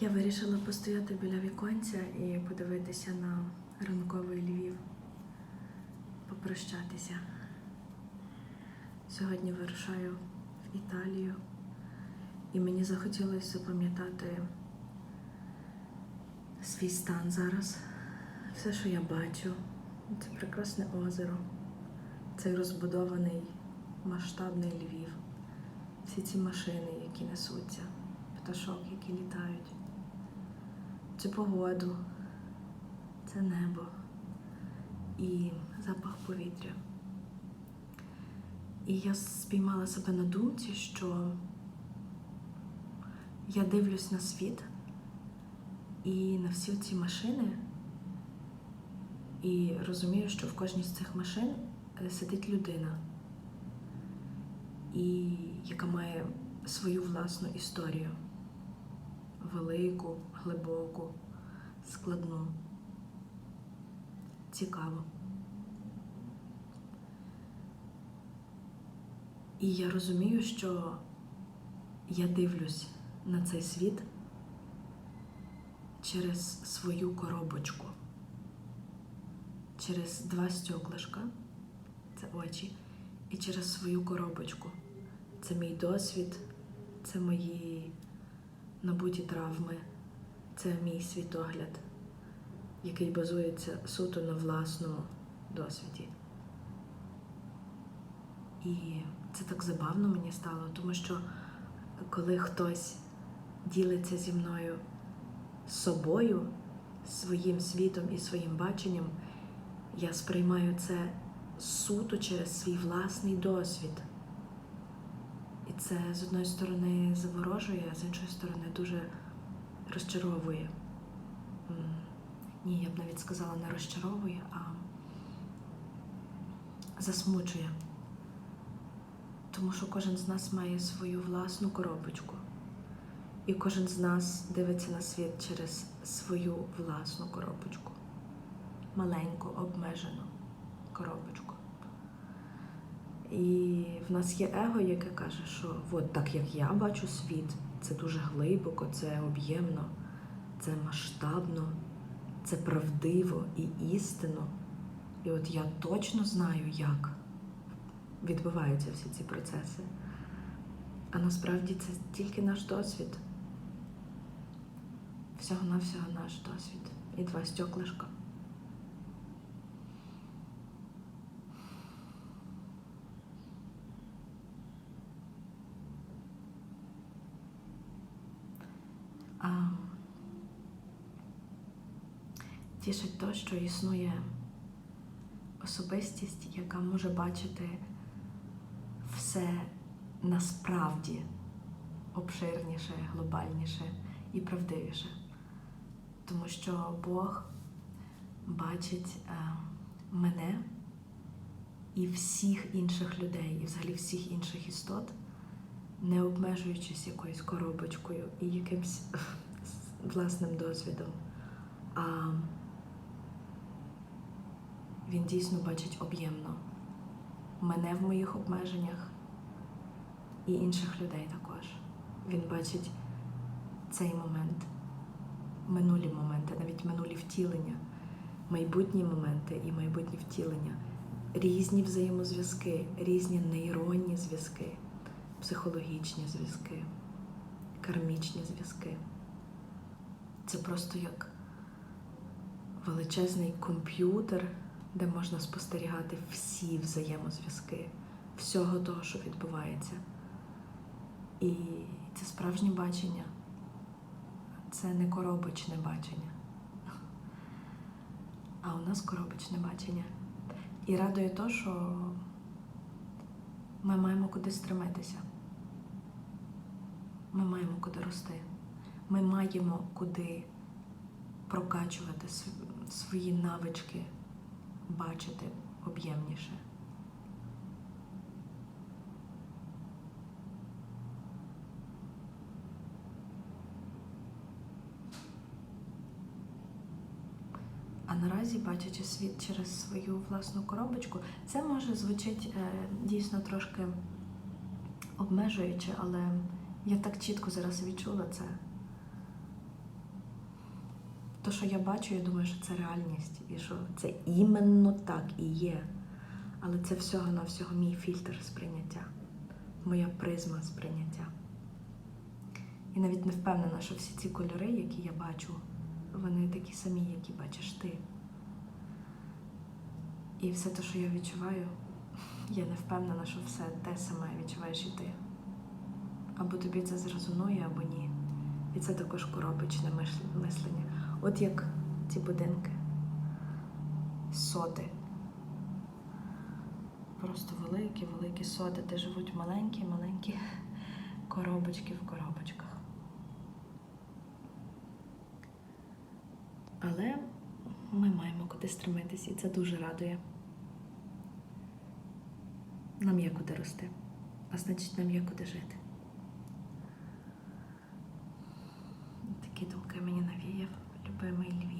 Я вирішила постояти біля віконця і подивитися на ранковий Львів, попрощатися. Сьогодні вирушаю в Італію, і мені захотілося запам'ятати свій стан зараз, все, що я бачу. Це прекрасне озеро, цей розбудований масштабний Львів, всі ці машини, які несуться, пташок, які літають, цю погоду, це небо і запах повітря. І я спіймала себе на думці, що я дивлюсь на світ і на всі ці машини, і розумію, що в кожній з цих машин е, сидить людина, і яка має свою власну історію велику, глибоку, складну. Цікаво. І я розумію, що я дивлюсь на цей світ через свою коробочку, через два стеклишка, це очі, і через свою коробочку. Це мій досвід, це мої набуті травми, це мій світогляд, який базується суто на власному досвіді. І це так забавно мені стало, тому що коли хтось ділиться зі мною собою, своїм світом і своїм баченням, я сприймаю це суто через свій власний досвід. Це з одної сторони заворожує, а з іншої сторони дуже розчаровує. Ні, я б навіть сказала, не розчаровує, а засмучує. Тому що кожен з нас має свою власну коробочку. І кожен з нас дивиться на світ через свою власну коробочку. Маленьку, обмежену коробочку. І в нас є его, яке каже, що от так як я бачу світ, це дуже глибоко, це об'ємно, це масштабно, це правдиво і істинно. І от я точно знаю, як відбуваються всі ці процеси. А насправді це тільки наш досвід. Всього-навсього наш досвід. І два стеклишка. Тішить то, що існує особистість, яка може бачити все насправді обширніше, глобальніше і правдивіше. Тому що Бог бачить е, мене і всіх інших людей, і взагалі всіх інших істот, не обмежуючись якоюсь коробочкою і якимсь власним досвідом. А він дійсно бачить об'ємно мене в моїх обмеженнях і інших людей також. Він бачить цей момент, минулі моменти, навіть минулі втілення, майбутні моменти і майбутні втілення, різні взаємозв'язки, різні нейронні зв'язки, психологічні зв'язки, кармічні зв'язки. Це просто як величезний комп'ютер, де можна спостерігати всі взаємозв'язки, всього того, що відбувається. І це справжнє бачення, це не коробочне бачення. А у нас коробочне бачення. І радує то, що ми маємо куди стремитися. Ми маємо куди рости. Ми маємо куди прокачувати свої навички, бачити об'ємніше. А наразі, бачачи світ через свою власну коробочку, це може звучить е, дійсно трошки обмежуюче, але я так чітко зараз відчула це. То, що я бачу, я думаю, що це реальність, і що це іменно так і є. Але це всього на всього мій фільтр сприйняття, моя призма сприйняття. І навіть не впевнена, що всі ці кольори, які я бачу, вони такі самі, які бачиш ти. І все те, що я відчуваю, я не впевнена, що все те саме відчуваєш і ти. Або тобі це зрезонує, або ні. І це також коробочне мислення. От як ці будинки, соти. Просто великі, великі соти, де живуть маленькі, маленькі коробочки в коробочках. Але ми маємо куди стремитись, і це дуже радує. Нам є куди рости, а значить, нам є куди жити. Grammar